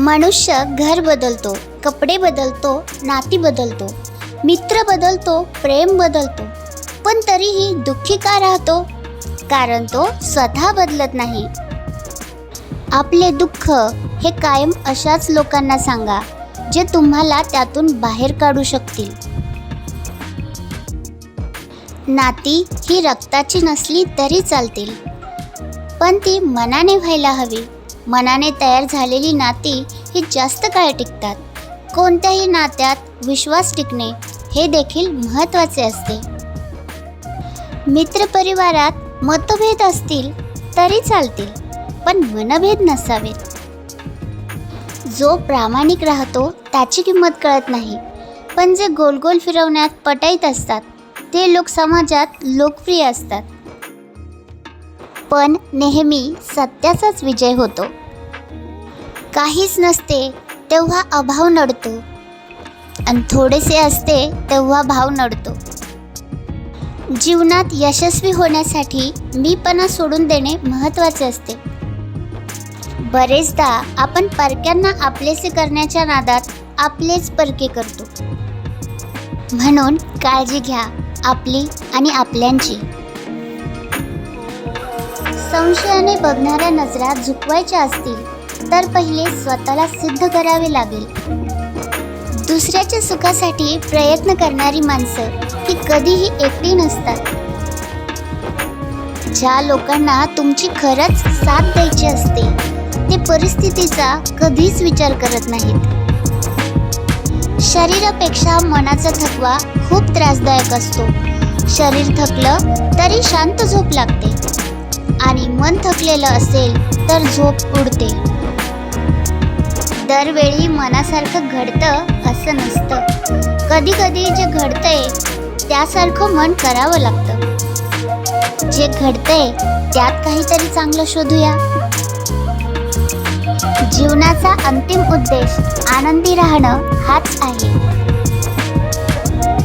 मनुष्य घर बदलतो कपडे बदलतो नाती बदलतो मित्र बदलतो प्रेम बदलतो. पण तरीही दुःखी का राहतो? कारण तो स्वतः बदलत नाही. आपले दुःख हे कायम अशाच लोकांना सांगा जे तुम्हाला त्यातून बाहेर काढू शकतील. नाती ही रक्ताची नसली तरी चालतील. पण ती मनाने व्हायला हवी. मनाने तयार झालेली नाती ही जास्त काळ टिकतात. कोणत्याही नात्यात विश्वास टिकणे हे देखील महत्त्वाचे असते. मित्रपरिवारात मतभेद असतील तरी चालतील पण मनभेद नसावेत. जो प्रामाणिक राहतो त्याची किंमत कळत नाही पण जे गोल गोल फिरवण्यात पटाईत असतात ते लोक समाजात लोकप्रिय असतात. पण नेहमी सत्याचाच विजय होतो. काहीच नसते तेव्हा अभाव नडतो. आणि थोडेसे असते तेव्हा भाव नडतो. जीवनात यशस्वी होण्यासाठी मीपणा सोडून देणे महत्त्वाचे असते. बरेचदा आपण परक्यांना आपलेसे करण्याच्या नादात आपलेच परके करतो. म्हणून काळजी घ्या आपली आणि आपल्यांची. संशयाने बघणाऱ्या नजरा झुकवायच्या असतील तर पहिले स्वतःला सिद्ध करावे लागेल. दुसऱ्याच्या सुखासाठी प्रयत्न करणारी माणसं ती कधीही एकटी नसतात. ज्या लोकांना तुमची खरंच साथ द्यायची असते ते परिस्थितीचा कधीच विचार करत नाहीत. शरीरापेक्षा मनाचा थकवा खूप त्रासदायक असतो. शरीर थकलं तरी शांत झोप लागते. आणि मन थकलेलं असेल तर झोप उडते. दरवेळी मनासारखं घडतं असं नसतं. कधी कधी जे घडतंय त्यासारखं मन करावं लागतं. जे घडतंय त्यात काहीतरी चांगलं शोधूया. जीवनाचा अंतिम उद्देश आनंदी राहणं हाच आहे.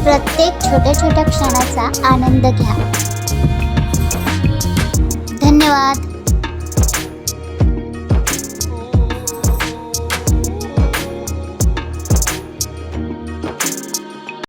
प्रत्येक छोट्या छोट्या क्षणाचा आनंद घ्या. ধন্যবাদ